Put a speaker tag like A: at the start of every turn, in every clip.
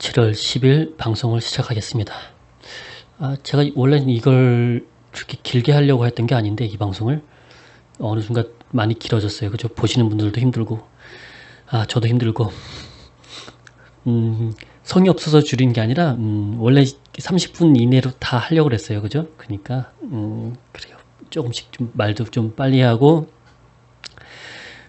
A: 7월 10일 방송을 시작하겠습니다. 아, 제가 원래는 이걸 그렇게 길게 하려고 했던 게 아닌데 이 방송을 어느 순간 많이 길어졌어요. 그죠? 보시는 분들도 힘들고 아 저도 힘들고 음, 성의 없어서 줄인 게 아니라 음, 원래 30분 이내로 다 하려고 그랬어요. 그죠? 그러니까 음, 그래요. 조금씩 좀 말도 좀 빨리 하고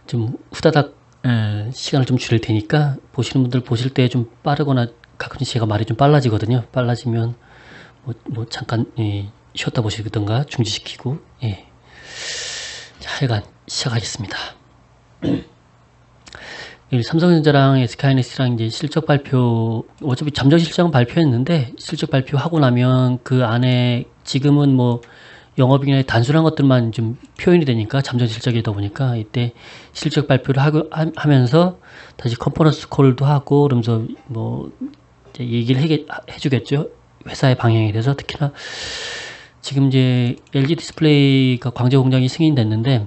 A: 좀 후다닥 에, 시간을 좀 줄일 테니까 보시는 분들 보실 때 좀 빠르거나 가끔씩 제가 말이 좀 빨라지거든요. 빨라지면 뭐, 뭐 잠깐 예, 쉬었다 보시던가 중지시키고 예. 자, 하여간 시작하겠습니다. 이 삼성전자랑 SK하이닉스랑 이제 실적 발표 어차피 잠정 실적은 발표했는데 실적 발표하고 나면 그 안에 지금은 뭐 영업이익의 단순한 것들만 좀 표현이 되니까 잠정 실적이다 보니까 이때 실적 발표를 하고 하, 면서 다시 컨퍼런스 콜도 하고 그러면서 뭐 얘기를 해, 해주겠죠 회사의 방향에 대해서 특히나 지금 이제 LG 디스플레이가 광주 공장이 승인됐는데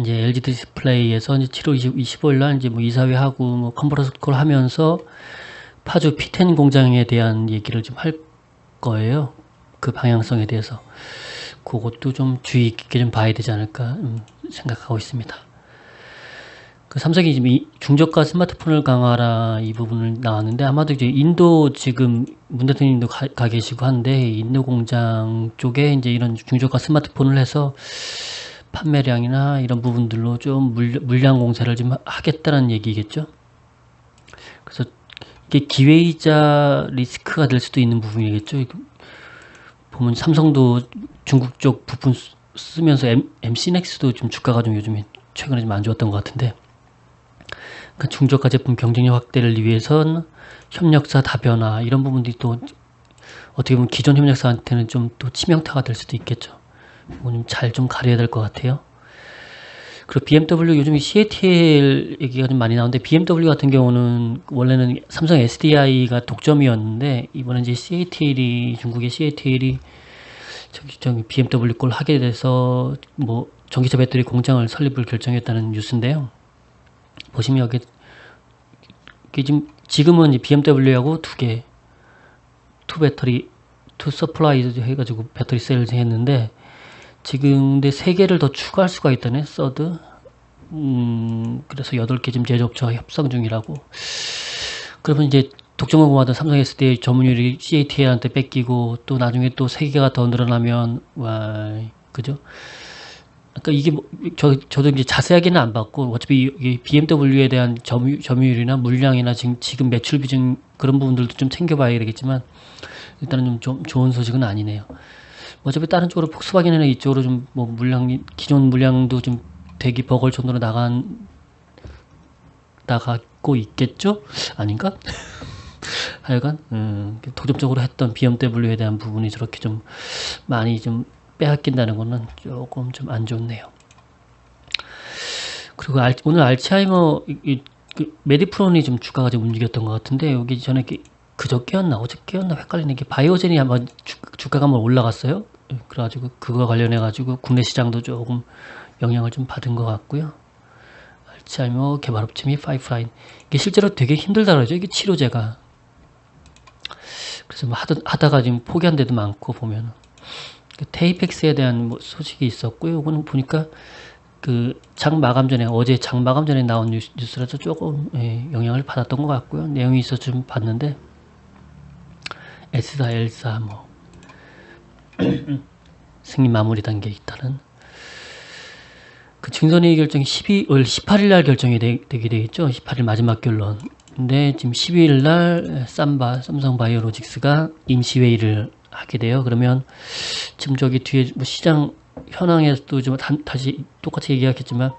A: 이제 LG 디스플레이에서 이제 7월 20, 25일 날 이제 뭐 이사회 하고 뭐 컨퍼런스 콜 하면서 파주 P10 공장에 대한 얘기를 좀 할 거예요. 그 방향성에 대해서 그것도 좀 주의 깊게 좀 봐야 되지 않을까 음, 생각하고 있습니다. 그 삼성이 지금 이 중저가 스마트폰을 강화라 이 부분을 나왔는데 아마도 이제 인도 지금 문 대통령도 가, 가 계시고 한데 인도 공장 쪽에 이제 이런 중저가 스마트폰을 해서 판매량이나 이런 부분들로 좀 물, 물량 공사를 좀 하겠다는 얘기겠죠. 그래서 이게 기회이자 리스크가 될 수도 있는 부분이겠죠. 보면 삼성도 중국 쪽 부품 쓰면서 M, MC넥스도 좀 주가가 좀 요즘에 최근에 좀 안 좋았던 것 같은데 그 중저가 제품 경쟁력 확대를 위해선 협력사 다변화 이런 부분들이 또 어떻게 보면 기존 협력사한테는 좀 또 치명타가 될 수도 있겠죠. 잘좀 가려야 될 것 같아요. 그리고 BMW 요즘 CATL 얘기가 좀 많이 나오는데 BMW 같은 경우는 원래는 삼성 SDI가 독점이었는데 이번에 이제 CATL이 중국의 CATL이 저기 저기 BMW 걸 하게 돼서 뭐 전기차 배터리 공장을 설립을 결정했다는 뉴스인데요. 보시면 여기 지금 지금은 이제 BMW하고 두 개, 투 배터리, 투 서플라이 해가지고 배터리 셀을 했는데 지금 근데 세 개를 더 추가할 수가 있다네 서드. 음 그래서 여덟 개 지금 제조업체와 협상 중이라고. 그러면 이제 독점공고하던 삼성 SDI 전문율이 CATL한테 뺏기고 또 나중에 또 세 개가 더 늘어나면 와 그죠? 그러니까 이게 뭐, 저 저도 이제 자세하게는 안 봤고 어차피 이 BMW에 대한 점유, 점유율이나 물량이나 지금 지금 매출 비중 그런 부분들도 좀 챙겨봐야 되겠지만 일단은 좀, 좀 좋은 소식은 아니네요. 어차피 다른 쪽으로 폭스바겐이나 이쪽으로 좀 뭐 물량 기존 물량도 좀 대기 버걸 정도로 나간 나가고 있겠죠? 아닌가? 하여간 음, 도전적으로 했던 BMW에 대한 부분이 저렇게 좀 많이 좀 빼앗긴다는 거는 조금 좀 안 좋네요. 그리고 알, 오늘 알츠하이머 이, 이, 그 메디프론이 좀 주가가 좀 움직였던 것 같은데 여기 전에 그저께였나 어저께였나 헷갈리는 게 바이오젠이 한번 주, 주가가 한번 올라갔어요. 예, 그래가지고 그거 관련해 가지고 국내 시장도 조금 영향을 좀 받은 것 같고요. 알츠하이머 개발업체 및 파이프라인 이게 실제로 되게 힘들다 그러죠. 이게 치료제가 그래서 뭐 하다, 하다가 지금 포기한 데도 많고 보면 그 테이펙스에 대한 뭐 소식이 있었고요. 이거는 보니까 그 장 마감 전에 어제 장 마감 전에 나온 뉴스, 뉴스 라서 조금 예, 영향을 받았던 것 같고요. 내용이 있어 좀 봤는데 S사, L사 뭐 승인 마무리 단계에 있다는 그 증선회의 결정이 12월 18일 날 결정이 되, 게 되겠죠. 18일 마지막 결론. 근데 지금 12일 날 삼바 삼성 바이오로직스가 임시회의를 하게 돼요. 그러면 지금 저기 뒤에 뭐 시장 현황에서도 좀 다시 똑같이 얘기하겠지만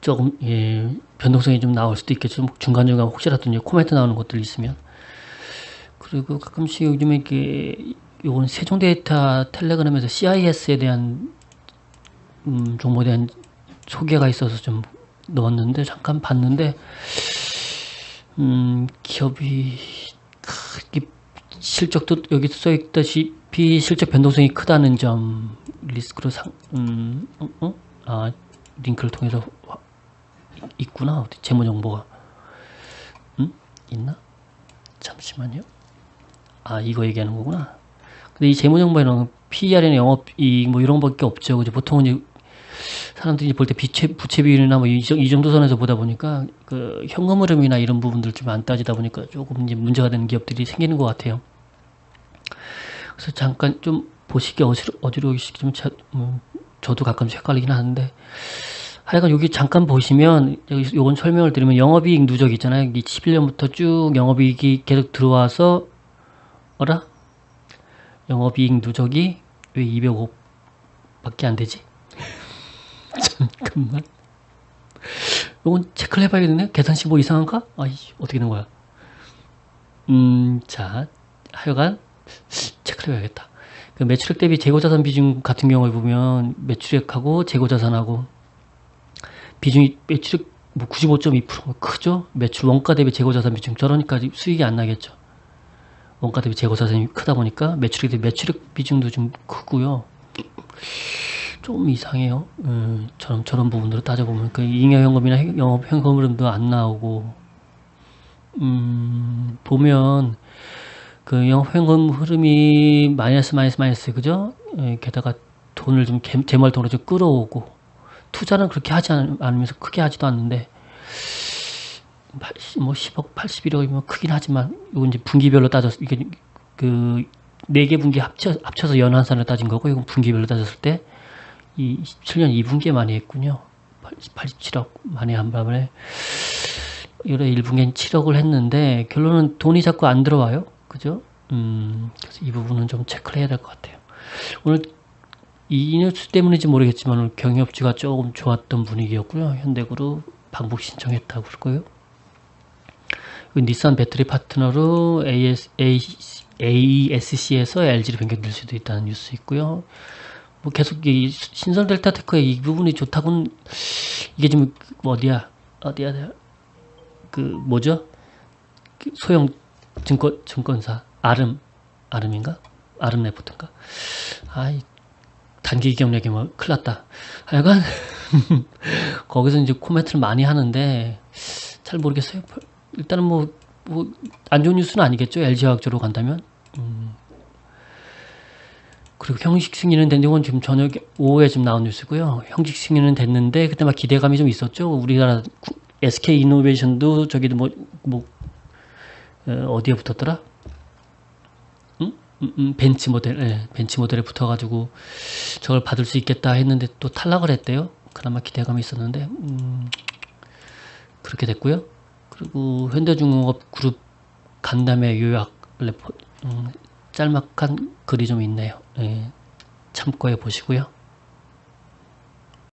A: 조금 예, 변동성이 좀 나올 수도 있겠죠. 중간중간 혹시라도 이제 코멘트 나오는 것들 있으면 그리고 가끔씩 요즘에 이게 요건 세종데이터 텔레그램에서 CIS에 대한 음, 정보에 대한 소개가 있어서 좀 넣었는데 잠깐 봤는데 음, 기업이 실적도 여기 써 있다시피 실적 변동성이 크다는 점 리스크로 상, 음, 어, 어? 아, 링크를 통해서 있구나. 어디 재무 정보가. 음? 있나? 잠시만요. 아 이거 얘기하는 거구나. 근데 이 재무 정보에는 PER이나 영업 이익 뭐 이런 것밖에 없죠. 그죠? 보통은 이제 사람들이 볼 때 부채 비율이나 뭐 이 정도 선에서 보다 보니까 그 현금 흐름이나 이런 부분들 좀 안 따지다 보니까 조금 이제 문제가 되는 기업들이 생기는 것 같아요. 그래서 잠깐 좀 보시기 어지러, 어지러우시기 좀 차, 음, 저도 가끔씩 헷갈리긴 하는데 하여간 여기 잠깐 보시면 여기 요건 설명을 드리면 영업이익 누적 있잖아요. 이 11년부터 쭉 영업이익이 계속 들어와서 어라? 영업이익 누적이 왜 205밖에 안 되지? 잠깐만. 요건 체크를 해봐야겠네. 계산식 뭐 이상한가? 아이 어떻게 된 거야? 음, 자, 하여간 체크를 해야겠다. 그 매출액 대비 재고자산 비중 같은 경우에 보면 매출액하고 재고자산하고 비중이 매출액 뭐 95.2% 크죠? 매출 원가 대비 재고자산 비중 저러니까 수익이 안 나겠죠. 원가 대비 재고자산이 크다 보니까 매출액 대비 매출액 비중도 좀 크고요. 좀 이상해요. 음, 저런 저런 부분으로 따져보면. 그 잉여현금이나 영업 현금 흐름도 안 나오고. 음, 보면 그 영업 현금 흐름이 마이너스 마이너스 마이너스 그죠? 예, 게다가 돈을 좀 개- 재물통으로 좀 끌어오고. 투자는 그렇게 하지 않, 않으면서 크게 하지도 않는데. 80, 뭐 10억, 81억이면 크긴 하지만 이건 이제 분기별로 따져서 이게 그 네 개 분기 합쳐 합쳐서 연한산을 따진 거고 이건 분기별로 따졌을 때 이 17년 2분기에 많이 했군요. 87억 만에 한 밤에 올해 1분기엔 7억을 했는데 결론은 돈이 자꾸 안 들어와요. 그죠? 음, 그래서 이 부분은 좀 체크를 해야 될 것 같아요. 오늘 이 뉴스 때문인지 모르겠지만 오늘 경협주가 조금 좋았던 분위기였고요. 현대그룹 방북 신청했다고. 그리고 닛산 배터리 파트너로 AS, AESC에서 LG를 변경될 수도 있다는 뉴스 있고요. 뭐 계속 이 신설 델타 테크의 이 부분이 좋다고는 이게 지금 어디야? 어디야? 그 뭐죠? 그 소형 증권 증권사. 아름 아름인가? 아름 레포트인가? 아이 단기 경력이 뭐 큰일 났다. 하여간 거기서 이제 코멘트를 많이 하는데 잘 모르겠어요. 일단은 뭐 뭐 안 좋은 뉴스는 아니겠죠? LG화학적으로 간다면? 음. 그리고 형식 승인은 된 이건 지금 저녁 오후에 좀 나온 뉴스고요. 형식 승인은 됐는데 그때 막 기대감이 좀 있었죠. 우리나라 구- SK 이노베이션도 저기도 뭐, 뭐 어, 디에 붙었더라? 응? 음, 음, 벤치 모델, 예, 벤치 모델에 붙어가지고 저걸 받을 수 있겠다 했는데 또 탈락을 했대요. 그나마 기대감이 있었는데 음, 그렇게 됐고요. 그리고 현대중공업 그룹 간담회 요약 레포 음, 짤막한 글이 좀 있네요. 예, 참고해 보시고요.